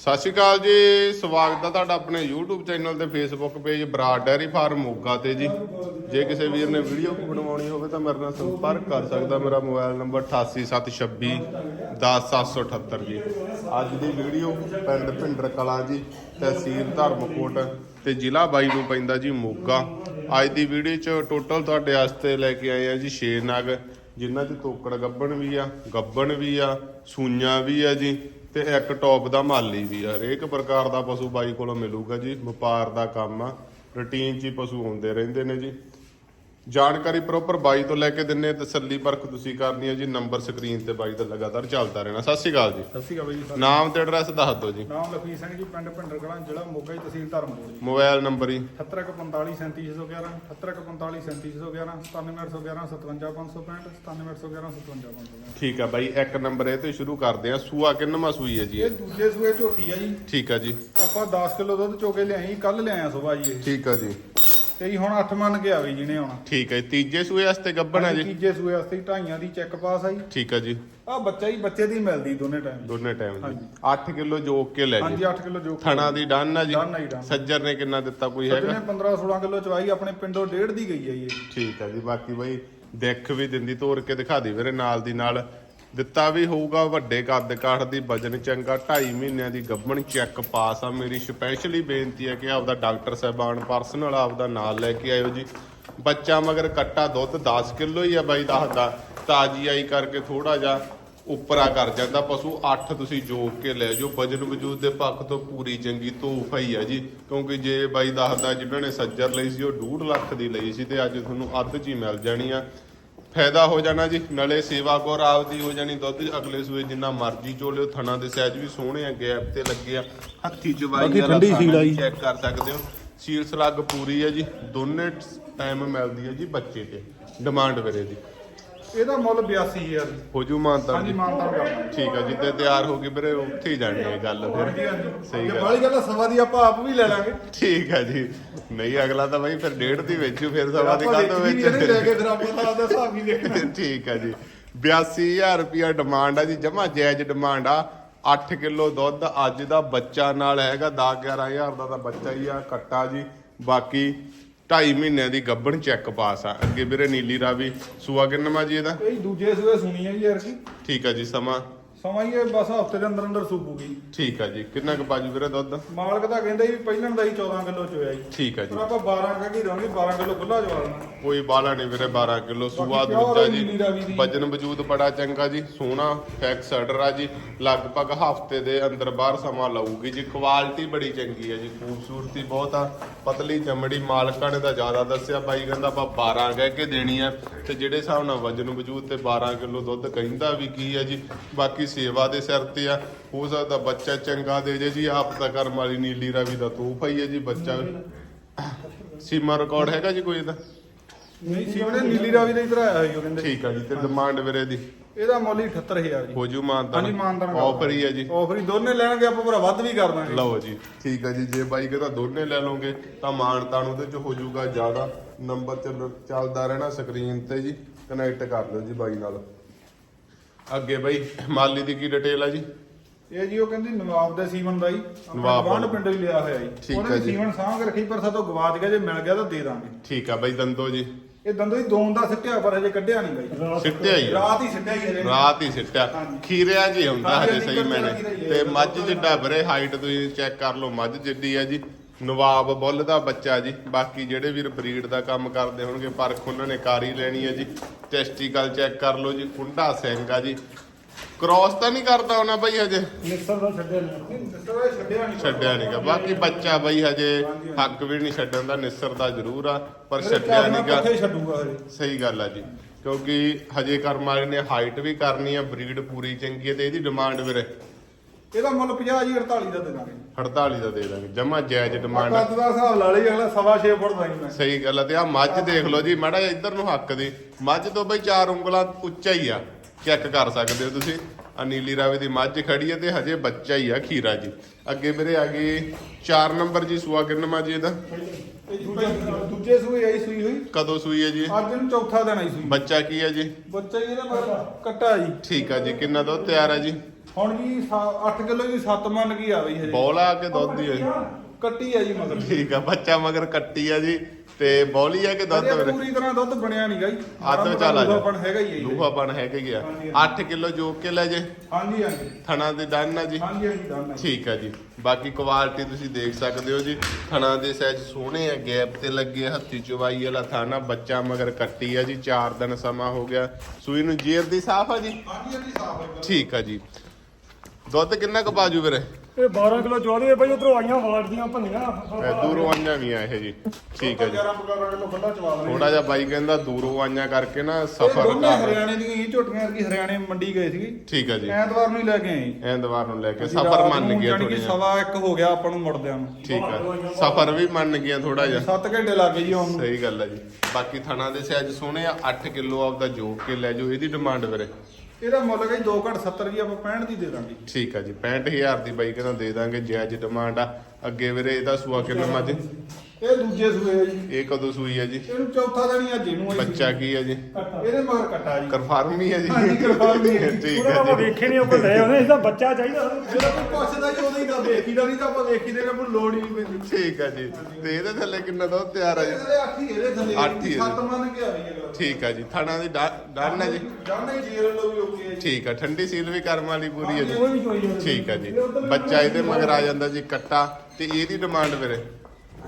ਸਤਿ ਸ਼੍ਰੀ ਅਕਾਲ ਜੀ, ਸਵਾਗਤ ਹੈ ਤੁਹਾਡਾ ਆਪਣੇ YouTube ਚੈਨਲ ਤੇ Facebook page Brar dairy farm Moga ਤੇ ਜੀ। ਜੇ ਕਿਸੇ ਵੀਰ ਨੇ ਵੀਡੀਓ ਬਣਵਾਉਣੀ ਹੋਵੇ ਤਾਂ ਮੇਰੇ ਨਾਲ ਸੰਪਰਕ ਕਰ ਸਕਦਾ, ਮੇਰਾ ਮੋਬਾਈਲ ਨੰਬਰ 8876 10778 ਜੀ। ਅੱਜ ਦੀ ਵੀਡੀਓ ਪਿੰਡ ਭਿੰਡਰ ਕਲਾਂ ਜੀ, ਤਹਿਸੀਲ ਧਰਮਕੋਟ ਤੇ ਜ਼ਿਲ੍ਹਾ ਬਾਈ ਨੂੰ ਪੈਂਦਾ ਜੀ ਮੋਗਾ। ਅੱਜ ਦੀ ਵੀਡੀਓ 'ਚ ਟੋਟਲ ਤੁਹਾਡੇ ਵਾਸਤੇ ਲੈ ਕੇ ਆਏ ਆ ਜੀ 6 ਨਗ, ਜਿਨ੍ਹਾਂ 'ਚ ਤੋਕੜ ਗੱਬਣ ਵੀ ਆ, ਗੱਬਣ ਵੀ ਆ, ਸੂਈਆਂ ਵੀ ਆ ਜੀ। ਤੇ ਇੱਕ ਟੌਪ ਦਾ ਮਾਲੀ ਵੀ ਆ। ਹਰੇਕ ਪ੍ਰਕਾਰ ਦਾ ਪਸ਼ੂ ਬਾਈ ਕੋਲੋਂ ਮਿਲੂਗਾ ਜੀ। ਵਪਾਰ ਦਾ ਕੰਮ ਆ। ਰੁਟੀਨ 'ਚ ਹੀ ਪਸ਼ੂ ਹੁੰਦੇ ਰਹਿੰਦੇ ਨੇ ਜੀ। ਜਾਣਕਾਰੀ ਪ੍ਰੋਪਰ ਬਾਈ ਤੋਂ ਲੈ ਕੇ ਦਿੰਨੇ ਤਸੱਲੀ ਪਰਖ ਤੁਸੀਂ ਕਰਨੀ ਹੈ ਜੀ ਨੰਬਰ ਸਕਰੀਨ ਤੇ ਬਾਈ ਦਾ ਲਗਾਤਾਰ ਚੱਲਦਾ ਰਹਿਣਾ। ਸਤਿ ਸ਼੍ਰੀ ਅਕਾਲ ਜੀ। ਸਤਿ ਸ਼੍ਰੀ ਅਕਾਲ ਜੀ ਨਾਮ ਤੇ ਐਡਰੈਸ ਦੱਸ ਦਿਓ ਜੀ। ਨਾਮ ਲਖਵੀਰ ਸਿੰਘ ਜੀ ਪਿੰਡ ਭਿੰਡਰ ਕਲਾਂ ਜ਼ਿਲ੍ਹਾ ਮੋਗਾ ਜੀ ਤਹਿਸੀਲ ਧਰਮਪੁਰ ਜੀ। ਮੋਬਾਈਲ ਨੰਬਰ ਹੀ 7145 37611 7145 37611 97811 57565 97811 57565 ਠੀਕ ਆ ਬਾਈ ਇੱਕ ਨੰਬਰ ਇਹ ਤੋਂ ਸ਼ੁਰੂ ਕਰਦੇ ਆ। ਸੂਆ ਕਿੰਨਵਾਂ ਸੂਈ ਹੈ ਜੀ ਇਹ? ਦੂਜੇ ਸੂਏ ਝੋਟੀ ਆ ਜੀ। ਠੀਕ ਆ ਜੀ। ਆਪਾਂ 10 ਕਿਲੋ ਦੁੱਧ ਚੋ ਕੇ ਲਿਆਈ ਕੱਲ ਲਿਆਇਆ ਸੁਬਾਹ ਜੀ ਇਹ। ਠੀਕ ਆ ਜੀ। ਤੇ ਜੀ ਹੁਣ 8 ਮੰਨ ਕੇ ਆਵੇ ਜਿਹਨੇ ਆਉਣਾ। ਠੀਕ ਹੈ ਤੀਜੇ ਸੂਏ ਵਾਸਤੇ ਗੱਬਣ ਹੈ ਜੀ। ਤੀਜੇ ਸੂਏ ਵਾਸਤੇ ਢਾਈਆਂ ਦੀ ਚੈੱਕ ਪਾਸ ਆ ਜੀ। ਠੀਕ ਆ ਜੀ। ਆ ਬੱਚਾ ਹੀ ਬੱਚੇ ਦੀ ਮਿਲਦੀ ਦੋਨੇ ਟਾਈਮ ਦੋਨੇ ਟਾਈਮ ਜੀ ਹਾਂਜੀ। 8 ਕਿਲੋ ਜੋਕ ਕੇ ਲੈ ਹਾਂਜੀ ਜੀ 8 ਕਿਲੋ ਜੋ ਥਣਾ ਦੀ ਡਨ ਆ ਜੀ। ਡਨ ਆ ਜੀ, ਡਨ। ਸੱਜਰ ਨੇ ਕਿੰਨਾ ਦਿੱਤਾ ਕੋਈ ਹੈਗਾ? ਜਿਹਨੇ 15 16 ਕਿਲੋ ਚਵਾਈ ਆਪਣੇ ਪਿੰਡੋਂ ਡੇਢ ਦੀ ਗਈ ਆ ਜੀ ਇਹ। ਠੀਕ ਆ ਜੀ ਬਾਕੀ ਬਾਈ ਦੇਖ ਵੀ ਦਿੰਦੀ ਤੋੜ ਕੇ ਦਿਖਾ ਦੇ ਵੀਰੇ ਨਾਲ ਦੀ ਨਾਲ ਦਿੱਤਾ ਵੀ ਹੋਊਗਾ ਵੱਡੇ ਕੱਦ ਕਾਠ ਦੀ ਵਜਨ ਚੰਗਾ 2.5 ਮਹੀਨਿਆਂ ਦੀ ਗੱਭਣ ਚੈੱਕ ਪਾਸ ਆ। ਮੇਰੀ ਸਪੈਸ਼ਲੀ ਬੇਨਤੀ ਹੈ ਕਿ ਆਪਦਾ ਡਾਕਟਰ ਸਾਹਿਬਾਨ ਪਰਸਨਲ ਆਪਦਾ ਨਾਲ ਲੈ ਕੇ ਆਇਓ ਜੀ। ਬੱਚਾ ਮਗਰ ਕੱਟਾ ਦੁੱਧ 10 ਕਿਲੋ ਹੀ ਆ ਬਾਈ ਦੱਸਦਾ ਤਾਜੀ ਆਈ ਕਰਕੇ ਥੋੜਾ ਜਿਹਾ ਉੱਪਰਾ ਕਰ ਜਾਂਦਾ ਪਸ਼ੂ। 8 ਤੁਸੀਂ ਜੋਕ ਕੇ ਲੈ ਜਾਓ। ਵਜਨ ਵਜੂਦ ਦੇ ਪੱਖ ਤੋਂ ਪੂਰੀ ਚੰਗੀ ਤੋਹਫਾ ਹੀ ਆ ਜੀ। ਕਿਉਂਕਿ ਜੇ ਬਾਈ ਦੱਸਦਾ ਜਿਨ੍ਹਾਂ ਨੇ ਸੱਜਰ ਲਈ ਸੀ, ਉਹ 2.5 ਲੱਖ ਦੀ ਲਈ ਸੀ ਤੇ ਅੱਜ ਤੁਹਾਨੂੰ ਅੱਧ 'ਚ ਹੀ ਮਿਲ ਜਾਣੀ ਆ। ਫਾਇਦਾ ਹੋ ਜਾਣਾ ਜੀ ਨਾਲੇ ਸੇਵਾ ਗੌਰ ਆਪਦੀ ਹੋ ਜਾਣੀ ਦੁੱਧ ਅਗਲੇ ਸੂਏ ਜਿੰਨਾ ਮਰਜ਼ੀ ਚੋਲਿਓ ਥਣਾ ਦੇ ਸਾਈਜ਼ ਵੀ ਸੋਹਣੇ ਆ ਗੈਪ ਤੇ ਲੱਗੇ ਆ ਹੱਥੀ ਬਾਕੀ ਵਾਲਾ ਠੰਡੀ ਸੀਲ ਆ ਵੀ ਜੀ। ਚੈੱਕ ਕਰ ਸਕਦੇ ਹੋ ਸੀਲ ਸਲੱਗ ਪੂਰੀ ਹੈ ਜੀ ਦੋਨੇ ਟਾਈਮ ਮਿਲਦੀ ਹੈ ਜੀ ਬੱਚੇ ਤੇ ਡਿਮਾਂਡ ਵੀਰੇ ਦੀ ਇਹਦਾ ਮੁੱਲ 82000 ਜੀ ਹੋ ਜੂ ਮਾਨਤਾ ਹਾਂਜੀ ਮਾਨਤਾ ਕਰਨਾ ਠੀਕ ਆ ਜਿੱਦੇ ਤਿਆਰ ਹੋ ਗਈ ਵੀਰੇ ਉੱਥੇ ਹੀ ਜਾਣੀ ਹੈ ਗੱਲ ਫਿਰ। ਸਹੀ ਜੇ ਗੱਲ। ਬਾਹਲੀ ਗੱਲ ਸਵਾ ਦੀ ਆਪਾਂ ਆਪ ਵੀ ਲੈ ਲਾਂਗੇ। ਠੀਕ ਆ ਜੀ। ਨਹੀਂ ਅਗਲਾ ਤਾਂ ਬਾਈ ਫਿਰ ਡੇਢ ਦੀ ਵੇਚੂ ਫਿਰ ਸਵਾ ਦੀ ਕੱਲ ਤੋਂ ਵੇਚੀ ਲੈ ਕੇ ਫਿਰ ਆਪਾਂ ਆਪਦਾ ਹਿਸਾਬ ਹੀ ਦੇਖਣਾ। ਠੀਕ ਆ ਜੀ। 82000 ਰੁਪਿਆ ਡਿਮਾਂਡ ਆ ਜੀ ਜਮਾ ਜਾਇਜ਼ ਡਿਮਾਂਡ ਆ। 8 ਕਿਲੋ ਦੁੱਧ ਅੱਜ ਦਾ ਬੱਚਾ ਨਾਲ ਹੈਗਾ 10 11000 ਦਾ ਤਾਂ ਬੱਚਾ ਹੀ ਆ ਕੱਟਾ ਜੀ। ਬਾਕੀ 2.5 ਮਹੀਨਿਆਂ ਦੀ ਗੱਭਣ ਚੈੱਕ ਪਾਸ ਆ। ਅੱਗੇ ਵੀਰੇ ਨੀਲੀ ਰਾਵੀ ਸੂਆ ਕਿੰਨਵਾ ਜੀ ਇਹਦਾ? ਇਹ ਦੂਜੇ ਸੂਏ ਸੁਣੀ ਜੀ ਯਾਰ ਕੀ? ਠੀਕ ਆ ਜੀ ਸਮਾਂ। ਸਮਾਂ ਹੀ ਇਹ ਬਸ ਹਫ਼ਤੇ ਦੇ ਅੰਦਰ ਅੰਦਰ ਸੂਪੂਗੀ ਠੀਕ ਆ ਜੀ। ਕਿੰਨਾ ਕੁ ਬਾਜੂ ਵੀਰੇ ਦੁੱਧ? ਮਾਲਕ ਤਾਂ ਕਹਿੰਦਾ ਜੀ ਪਹਿਲਣ ਦਾ ਹੀ 14 ਕਿਲੋ ਚ ਹੋਇਆ ਜੀ। ਠੀਕ ਆ ਜੀ। ਪਰ ਆਪਾਂ 12 ਕਹਿ ਕੇ ਦਵਾਂਗੇ 12 ਕਿਲੋ ਖੁੱਲਾ ਜਵਾ ਦੇਣਾ ਕੋਈ ਬਾਲਾ ਨਹੀਂ ਵੀਰੇ 12 ਕਿਲੋ ਸੂਆ ਰਾਵੀ ਜੀ। ਵਜਨ ਵਜੂਦ ਬੜਾ ਚੰਗਾ ਜੀ ਸੋਹਣਾ ਫੈਕਸ ਆਰਡਰ ਆ ਜੀ। ਲਗਭਗ ਹਫ਼ਤੇ ਦੇ ਅੰਦਰ ਬਾਹਰ ਸਮਾਂ ਲਊਗੀ ਜੀ। ਕੁਆਲਿਟੀ ਬੜੀ ਚੰਗੀ ਹੈ ਜੀ ਖੂਬਸੂਰਤੀ ਬਹੁਤ ਆ। ਪਤਲੀ ਚਮੜੀ ਮਾਲਕਾਂ ਨੇ ਤਾਂ ਜ਼ਿਆਦਾ ਦੱਸਿਆ ਬਾਈ ਕਹਿੰਦਾ ਆਪਾਂ 12 ਕਹਿ ਕੇ ਦੇਣੀ ਆ। ਤੇ ਜਿਹੜੇ ਹਿਸਾਬ ਨਾਲ ਵਜਨ ਵਜੂਦ ਤੇ 12 ਕਿਲੋ ਦੁੱਧ ਕਹਿੰਦਾ ਵੀ ਕੀ ਹੈ ਜੀ। ਬਾਕੀ ਸੇਵਾ ਦੇ ਸਿਰ ਤੇ ਆ। ਹੋ ਸਕਦਾ ਬੱਚਾ ਚੰਗਾ ਦੇ ਜੇ ਜੀ ਆਪ ਤਾਂ ਕਰਮ ਵਾਲੀ ਨੀਲੀ ਰਾਵੀ ਦਾ ਤੋਹਫਾ ਹੀ ਹੈ ਜੀ ਬੱਚਾ। ਸੀਮਾ ਰਿਕਾਰਡ ਹੈਗਾ ਜੀ ਕੋਈ ਇਹਦਾ? ਨਹੀਂ ਸੀ ਉਹਨੇ ਨੀਲੀ ਰਾਵੀ ਦਾ ਹੀ ਧਰਾਇਆ ਹੋਈ ਉਹ ਕਹਿੰਦੇ। ਠੀਕ ਆ ਜੀ ਤੇ ਡਿਮਾਂਡ ਵੀਰੇ ਦੀ? ਇਹਦਾ ਮੁੱਲ ਹੀ 78000 ਜੀ। ਹੋ ਜੂ ਮਾਨਤਾ ਹਾਂਜੀ, ਮਾਨਤਾਨ ਕਰ ਆਫਰ ਹੀ ਹੈ ਜੀ। ਆਫਰ ਹੀ ਦੋਨੇ ਲੈਣਗੇ ਆਪਾਂ ਭਰਾ ਵੱਧ ਵੀ ਕਰ ਦਾਂਗੇ। ਲਓ ਜੀ ਠੀਕ ਆ ਜੀ ਜੇ ਬਾਈ ਕਹਿੰਦਾ ਦੋਨੇ ਲੈ ਲਓਗੇ ਤਾਂ ਮਾਨਤਾਨ ਉਹਦੇ ਚ ਹੋ ਜਾਊਗਾ ਜ਼ਿਆਦਾ। ਨੰਬਰ ਚੱਲ ਚੱਲਦਾ ਰਹਿਣਾ ਸਕਰੀਨ ਤੇ ਜੀ ਕਨੈਕਟ ਕਰ ਲਿਓ ਜੀ ਬਾਈ ਨਾਲ। ਅੱਗੇ ਬਾਈ ਮਾਲੀ ਦੀ ਕੀ ਡਿਟੇਲ ਆ ਜੀ ਇਹ ਜੀ ਉਹ ਕਹਿੰਦੀ ਨਵਾਬ ਦੇ ਸੀਵਨ ਦਾ ਹੀ ਨਵਾਬ ਵਾਲਾ। ਪਿੰਡ ਹੀ ਲਿਆ ਹੋਇਆ ਜੀ ਠੀਕ ਉਹਨੇ ਹੈ ਜੀ। ਸੀਵਨ ਸਾਂਭ ਕੇ ਰੱਖੀ ਪਰ ਸਾਤੋਂ ਗਵਾਚ ਗਿਆ ਜੇ ਮਿਲ ਗਿਆ ਤਾਂ ਦੇ ਦਾਂਗੇ ਠੀਕ ਆ ਬਾਈ ਦੰਦੋ ਜੀ ਇਹ ਦੰਦੋਂ ਹੀ ਦੋਨ ਦਾ ਸਿੱਟਿਆ ਪਰ ਹਜੇ ਕੱਢਿਆ ਨਹੀਂ ਬਾਈ ਸਿੱਟਿਆ ਹੀ ਆ। ਰਾਤ ਹੀ ਸਿੱਟਿਆ ਹੀ ਹਜੇ ਰਾਤ ਹੀ ਸਿੱਟਿਆ ਹਾਂਜੀ। ਖੀਰਿਆਂ ਜੀ ਹੁੰਦਾ ਹਾਂਜੀ, ਸਹੀ ਮੈਨੇ ਤੇ। ਮੱਝ ਜਿੱਡਾ ਵੀਰੇ ਹਾਈਟ ਤੁਸੀਂ ਚੈੱਕ ਕਰ ਲਓ ਮੱਝ ਜਿੱਡੀ ਹੈ ਜੀ ਨਵਾਬ ਬੁੱਲ ਦਾ ਬੱਚਾ ਜੀ। ਬਾਕੀ ਜਿਹੜੇ ਵੀਰ ਬਰੀਡ ਦਾ ਕੰਮ ਕਰਦੇ ਹੋਣਗੇ ਪਰਖ ਉਹਨਾਂ ਨੇ ਕਾਰ ਹੀ ਲੈਣੀ ਹੈ ਜੀ। ਟੈਸਟੀਕਲ ਚੈੱਕ ਕਰ ਲਓ ਜੀ ਕੁੰਡਾ ਸਿੰਘ ਆ ਜੀ। ਕ੍ਰਾਸ ਤਾਂ ਨਹੀਂ ਕਰਦਾ ਉਹਨਾਂ ਬਈ ਹਜੇ? ਮਿਕਸਰ ਦਾ ਛੱਡਿਆ ਨਹੀਂ। ਛੱਡਿਆ ਨਹੀਂ। ਛੱਡਿਆ ਨਹੀਂਗਾ ਬਾਕੀ ਬੱਚਾ ਬਈ ਹਜੇ ਹੱਕ ਵੀ ਨਹੀਂ ਛੱਡਣ ਦਾ ਨਿਸਰ ਦਾ ਜ਼ਰੂਰ ਆ ਪਰ ਛੱਡਿਆ ਨਹੀਂਗਾ ਕਿੱਥੇ ਛੱਡੂਗਾ ਹਜੇ? ਸਹੀ ਗੱਲ ਆ ਜੀ। ਕਿਉਂਕਿ ਹਜੇ ਕਰਮ ਵਾਲੇ ਨੇ ਹਾਈਟ ਵੀ ਕਰਨੀ ਆ ਬਰੀਡ ਪੂਰੀ ਚੰਗੀ ਹੈ ਤੇ ਇਹਦੀ ਡਿਮਾਂਡ ਵੀਰੇ। ਇਹਦਾ ਮੁੱਲ 50 ਜੀ 48 ਦਾ ਦੇ ਦਾਂਗੇ। 48 ਦਾ ਦੇ ਦਾਂਗੇ। ਜਮਾ ਜਾਇਜ਼ ਡਿਮਾਂਡ ਕੱਦ ਦਾ ਹਿਸਾਬ ਲਾ ਲਈ ਅਗਲਾ ਸਵਾ 6 ਫੁੱਟ ਦਾ ਹੀ ਮੈਂ ਸਹੀ ਗੱਲ ਆ ਤੇ ਆ ਮੱਝ ਦੇਖ ਲਓ ਜੀ ਮਾੜਾ ਜਿਹਾ ਇੱਧਰ ਨੂੰ ਹੱਕ ਦੀ। ਮੱਝ ਤੋਂ ਬਈ ਚਾਰ ਉਂਗਲਾਂ ਉੱਚਾ ਹੀ ਆ। ਚੈੱਕ ਕਰ ਸਕਦੇ ਹੋ ਤੁਸੀਂ। ਆ ਨੀਲੀ ਰਾਵੇ ਦੀ ਮੱਝ ਖੜੀ ਹੈ ਤੇ ਹਜੇ ਬੱਚਾ ਹੀ ਆ ਖੀਰਾ ਜੀ। ਅੱਗੇ ਵੀਰੇ ਆ ਗਏ 4 ਨੰਬਰ ਜੀ ਸੂਆ ਕਿੰਨਵਾਂ ਜੀ ਇਹਦਾ? ਇਹ ਦੂਜੇ ਸੂਏ ਆਈ ਸੂਈ ਹੋਈ। ਕਦੋਂ ਸੂਈ ਹੈ ਜੀ ਅੱਜ ਨੂੰ ਚੌਥਾ ਦਿਨ ਆਈ ਸੂਈ। ਬੱਚਾ ਕੀ ਹੈ ਜੀ? ਬੱਚਾ ਹੀ ਇਹਦਾ ਕੱਟਾ ਜੀ। ਠੀਕ ਆ ਜੀ ਕਿੰਨਾ ਦੁੱਧ ਤਿਆਰ ਹੈ ਜੀ? ਹੁਣ ਜੀ 8 ਕਿਲੋ ਦੀ 7 ਮੰਨ ਗਈ ਆ ਬਈ ਹਜੇ? ਬੋਲਾ ਕੇ ਦੁੱਧ ਹੀ ਹੈ ਕੱਟੀ ਆ ਜੀ ਮਗਰ। ਠੀਕ ਆ ਬੱਚਾ ਮਗਰ ਕੱਟੀ ਆ ਜੀ ਤੇ ਬੋਲੀ ਆ ਕਿ ਦੁੱਧ ਵੀਰੇ? ਪੂਰੀ ਤਰ੍ਹਾਂ ਦੁੱਧ ਬਣਿਆ ਨਹੀਂਗਾ ਜੀ। ਹੱਥ ਵਿੱਚ ਆ ਲਾ ਜਾ ਬਣ ਹੈਗਾ ਹੀ ਹੈ। ਲੂਹਾਪਣ ਹੈਗਾ ਹੀ ਆ। ਹਾਂਜੀ, 8 ਕਿਲੋ ਜੋਕ ਕੇ ਲੈ ਜੇ। ਹਾਂਜੀ ਹਾਂਜੀ। ਥਣਾ ਦੇ ਡਨ ਆ ਜੀ। ਹਾਂਜੀ ਹਾਂਜੀ ਦਾਨਾ ਜੀ। ਠੀਕ ਆ ਜੀ। ਬਾਕੀ ਕੁਆਲਿਟੀ ਤੁਸੀਂ ਦੇਖ ਸਕਦੇ ਹੋ ਜੀ। ਥਣਾ ਦੇ ਸਾਈਜ਼ ਸੋਹਣੇ ਆ ਗੈਪ ਤੇ ਲੱਗੇ ਆ, ਹੱਥੀ ਚਵਾਈ ਵਾਲਾ ਥਾਣਾ ਬੱਚਾ ਮਗਰ ਕੱਟੀ ਆ ਜੀ 4 ਦਿਨ ਸਮਾਂ ਹੋ ਗਿਆ। ਸੂਈ ਨੂੰ ਜੇਰ ਦੀ ਸਾਫ਼ ਆ ਜੀ? ਹਾਂਜੀ ਹਾਂਜੀ ਸਾਫ਼ ਹੈ ਠੀਕ ਆ ਜੀ। ਦੁੱਧ ਕਿੰਨਾ ਕੁ ਬਾਜੂ ਵੀਰੇ? ਇਹ 12 ਕਿਲੋ ਚਵਾਦੇ ਬਈ ਉਧਰੋਂ ਆਈਆਂ ਵਾਰਡ ਦੀਆਂ ਭੰਨੀਆਂ। ਇਹ ਦੂਰੋਂ ਆਈਆਂ ਵੀ ਆ ਇਹ ਜੀ। ਠੀਕ ਆ ਜੀ। 11 12 ਕਿਲੋ ਖੰਡਾ ਚਵਾ ਲੈਣੇ ਥੋੜਾ ਜਿਹਾ ਬਾਈ ਕਹਿੰਦਾ ਦੂਰੋਂ ਆਈਆਂ ਕਰਕੇ ਨਾ ਇਹ ਸਫਰ ਦੋਨੇ ਕਰ ਹਰਿਆਣੇ ਦੀਆਂ ਹੀ ਝੋਟੀਆਂ ਕੀ ਹਰਿਆਣੇ ਮੰਡੀ ਗਏ ਸੀਗੇ। ਠੀਕ ਆ ਜੀ। ਐਤਵਾਰ ਨੂੰ ਹੀ ਲੈ ਕੇ ਆਏ। ਜੀ। ਐਂਦਵਾਰ ਨੂੰ ਲੈ ਕੇ ਸਫਰ ਮੰਨ ਗਿਆ ਥੋੜੀ ਸਵਾ ਇੱਕ ਹੋ ਗਿਆ ਆਪਾਂ ਨੂੰ ਮੁੜਦਿਆਂ ਨੂੰ। ਠੀਕ ਆ। ਸਫਰ ਵੀ ਮੰਨ ਗਿਆ ਥੋੜਾ ਜਿਹਾ। 7 ਘੰਟੇ ਲੱਗ ਗਏ ਜੀ ਆਉਣ ਨੂੰ। ਸਹੀ ਗੱਲ ਹੈ ਜੀ। ਬਾਕੀ ਥਣਾ ਦੇ ਸਾਈਜ਼ ਸੋਹਣੇ ਆ 8 ਕਿਲੋ ਆਪਦਾ ਜੋਕ ਕੇ ਲੈ ਜਾਓ ਇਹਦੀ ਡਿਮਾਂਡ ਵੀਰੇ। ਇਹਦਾ ਮੁੱਲ ਹੈ 2 ਘੰਟ 70 ਦੀ ਆਪਾਂ 65 ਦੀ ਦੇ ਦਾਂਗੇ। ਠੀਕ ਆ ਜੀ 65000 ਦੀ ਬਾਈ ਕਹਿੰਦਾ ਦੇ ਦਾਂਗੇ ਜਾਇਜ਼ ਡਿਮਾਂਡ ਆ। ਅੱਗੇ ਵੀਰੇ ਇਹਦਾ ਸੂਆ ਕਿੰਨਾ ਮੱਝ? ਇਹ ਦੂਜੇ ਸੂਏ ਆ ਜੀ। ਇਹ ਕਦੋਂ ਸੂਈ ਹੈ ਜੀ? ਇਹਨੂੰ ਚੌਥਾ ਦਿਨ ਹੀ ਅੱਜ ਇਹਨੂੰ ਆਈ ਬੱਚਾ ਕੀ ਹੈ ਜੀ? ਇਹਦੇ ਮਗਰ ਕੱਟਾ ਜੀ। ਕਨਫਰਮ ਹੀ ਹੈ ਜੀ। ਹਾਂਜੀ, confirm ਹੀ ਹੈ। ਠੀਕ ਉਹਨਾਂ ਹੈ ਦਾ ਜੀ। ਵੇਖੇ ਨਹੀਂ ਆਪਾਂ ਲੈ ਆਉਂਦੇ ਇਹਦਾ ਬੱਚਾ ਚਾਹੀਦਾ ਜਦੋਂ ਕੋਈ ਪੁੱਛਦਾ ਜੀ ਉਦੋਂ ਹੀ ਤਾਂ ਵੇਖੀਦਾ ਨਹੀਂ ਤਾਂ ਆਪਾਂ ਵੇਖੀਦੇ ਨੇ ਆਪਾਂ ਲੋੜ ਹੀ ਨਹੀਂ ਪੈਂਦੀ। ਠੀਕ ਹੈ ਜੀ। ਤੇ ਇਹਦੇ ਥੱਲੇ ਕਿੰਨਾ ਦੁੱਧ ਤਿਆਰ ਹੈ ਜੀ? ਇਹਦੇ ਅੱਠ ਹੀ ਇਹਦੇ ਥੱਲੇ ਅੱਠ ਹੀ ਇਹਦੇ। ਸੱਤ ਮੰਨ ਕੇ ਆ ਰਹੀ ਹੈ ਠੀਕ ਹੈ ਜੀ। ਥਣਾ ਦੀ ਡਨ ਹੈ ਜੀ। ਜਾਣਾ ਹੀ ਜੀਰ ਲੋ ਵੀ ਓਕੇ ਹੈ ਜੀ। ਠੀਕ ਹੈ ਠੰਡੀ ਸੀਲ ਵੀ ਕਰਮ ਵਾਲੀ ਪੂਰੀ ਹੈ ਜੀ। ਕੋਈ ਵੀ ਚੋਈ ਜਾਂਦੇ ਠੀਕ ਹੈ ਜੀ। ਬੱਚਾ ਇਹਦੇ ਮਗਰ ਆ ਜਾਂਦਾ ਜੀ ਕੱਟਾ। ਤੇ ਇਹਦੀ ਡਿਮਾਂਡ ਵੀਰੇ?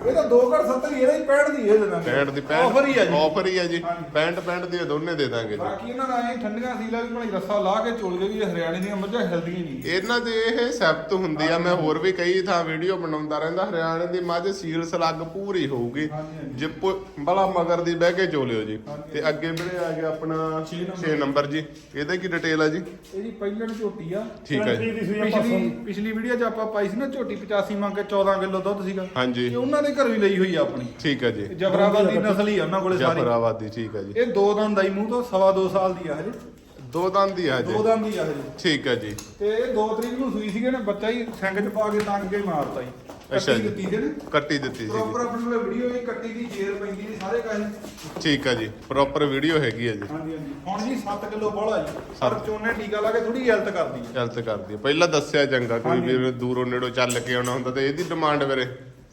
ਇਹ ਤਾਂ 2 ਘੰਟ 70 ਹੀ ਇਹਦਾ ਹੀ 65 ਦੀ ਇਹ ਦੇ। ਦਾਂਗੇ 65 ਦੀ 65 ਆਫਰ ਹੀ ਹੈ ਜੀ। ਆਫਰ ਹੀ ਹੈ ਜੀ। ਹਾਂਜੀ। 65 65 ਦੀ ਇਹ ਦੋਨੇ ਦੇ ਦਾਂਗੇ ਜੀ। ਬਾਕੀ ਇਹਨਾਂ ਦਾ ਐ ਠੰਡੀਆਂ ਸੀਲਾ ਵੀ ਭਾਈ ਰੱਸਾ ਲਾ ਕੇ ਚੋਲ ਗਏ ਵੀ ਇਹ ਹਰਿਆਣੇ ਦੀਆਂ ਮੱਝਾਂ ਹਿਲਦੀਆਂ ਨਹੀਂ। ਇਹਨਾਂ ਦੇ ਇਹ ਸੈਪਤ ਹੁੰਦੀ ਆ ਮੈਂ ਹੋਰ ਵੀ ਕਈ ਥਾਂ ਵੀਡੀਓ ਬਣਾਉਂਦਾ ਰਹਿੰਦਾ ਹਰਿਆਣੇ ਦੀ ਮੱਝ ਸੀਲ ਸਲੱਗ ਪੂਰੀ ਹੋਊਗੀ। ਹਾਂਜੀ, ਹਾਂਜੀ। ਜਿੱਪ ਬੜਾ ਮਗਰ ਦੀ ਬਹਿ ਕੇ ਚੋਲਿਓ ਜੀ। ਤੇ ਅੱਗੇ ਵੀਰੇ ਆ ਗਿਆ ਆਪਣਾ 6 ਨੰਬਰ। ਜੀ। ਇਹਦੇ ਕੀ ਡਿਟੇਲ ਆ ਜੀ? ਇਹ ਜੀ ਪਹਿਲਣ ਝੋਟੀ ਆ। ਠੀਕ ਹੈ ਆ ਪਿਛਲੀ ਵੀਡੀਓ 'ਚ ਆਪਾਂ ਪਾਈ ਸੀ ਨਾ ਝੋਟੀ 85 ਮੰਗ ਕੇ 14 ਕਿਲੋ ਦੁੱਧ ਸੀਗਾ। ਹਾਂਜੀ। ਇਹ ਉਹਨਾਂ ਦੇ ਘਰ ਵੀ ਲਈ ਹੋਈ ਆ ਆਪਣੀ। ਠੀਕ ਹੈ ਜੀ। ਜਫਰਾਬਾਦੀ ਨਸਲ ਹੀ ਆ ਉਹਨਾਂ ਕੋਲੇ ਸਾਰੀ। ਜਫਰਾਬਾਦੀ ਠੀਕ ਹੈ ਜੀ। ਇਹ ਦੋ ਦੰਦ ਆਈ ਮੂੰਹ ਤੋਂ ਸਵਾ ਦੋ ਸਾਲ ਦੀ ਆ ਹਜੇ। ਦੋ ਦੰਦ ਦੀ ਆ ਜੀ ਦੋ ਦੰਦ ਹੀ ਆ ਹਜੇ। ਠੀਕ ਹੈ ਜੀ। ਤੇ ਇਹ 2 ਤਰੀਕ ਨੂੰ ਸੂਈ ਸੀਗੇ ਨੇ ਬੱਚਾ ਹੀ ਸਿੰਗ 'ਚ ਪਾ ਕੇ ਟੰਗ ਕੇ ਮਾਰਤਾ ਜੀ। ਅੱਛਾ ਕੱਟੀ ਜੀ। ਦਿੱਤੀ ਜੇ ਨੇ। ਕੱਟੀ ਦਿੱਤੀ ਸੀ ਪ੍ਰੋਪਰ ਆਪਣੇ ਕੋਲੇ ਵੀਡੀਓ ਇਹ ਕੱਟੀ ਦੀ ਜੇਰ ਪੈਂਦੀ ਨੇ ਸਾਰੇ ਕਾਹੇ ਠੀਕ ਹੈ ਜੀ। ਪ੍ਰੋਪਰ ਵੀਡੀਓ ਹੈਗੀ ਹੈ ਜੀ। ਹਾਂਜੀ ਹਾਂਜੀ। ਹੁਣ ਜੀ 7 ਕਿਲੋ ਬੋਲਾ ਜੀ। ਪਰ ਚੋਨੇ ਟੀਕਾ ਲਾ ਕੇ ਥੋੜੀ ਹੈਲਥ ਕਰਦੀ ਹੈ ਚਲਤ ਕਰਦੀ ਹੈ ਪਹਿਲਾਂ ਦੱਸਿਆ ਚੰਗਾ ਕੋਈ ਵੀਰ ਦੂਰੋਂ ਨੇੜੋਂ ਚੱਲ ਕੇ ਆਉਣਾ ਹੁੰਦਾ ਤੇ ਇਹਦੀ ਡਿਮਾਂਡ ਵੀਰੇ।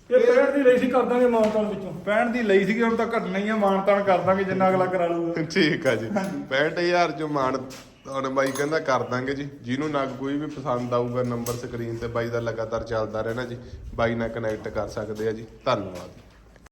ਇਹ ਪੈਰ ਦੀ ਲਈ ਸੀ ਕਰ ਦਾਂਗੇ ਮਾਨਤਾਨ ਵਿੱਚੋਂ। 65 ਦੀ ਲਈ ਸੀਗੀ ਹੁਣ ਤਾਂ ਘਟਣਾ ਹੀ ਆ ਮਾਨਤਾਨ ਕਰ ਦਾਂਗੇ ਜਿੰਨਾ ਅਗਲਾ ਕਰਾ ਲੂਗਾ ਠੀਕ ਆ ਜੀ। 65000 ਚੋਂ ਮਾਨ ਹੁਣ ਬਾਈ ਕਹਿੰਦਾ ਕਰ ਦਾਂਗੇ ਜੀ। ਜਿਹਨੂੰ ਨਗ ਕੋਈ ਵੀ ਪਸੰਦ ਆਊਗਾ ਨੰਬਰ ਸਕਰੀਨ ਤੇ ਬਾਈ ਦਾ ਲਗਾਤਾਰ ਚੱਲਦਾ ਰਹਿਣਾ ਜੀ। ਬਾਈ ਨਾਲ ਕਨੈਕਟ ਕਰ ਸਕਦੇ ਆ ਜੀ। ਧੰਨਵਾਦ।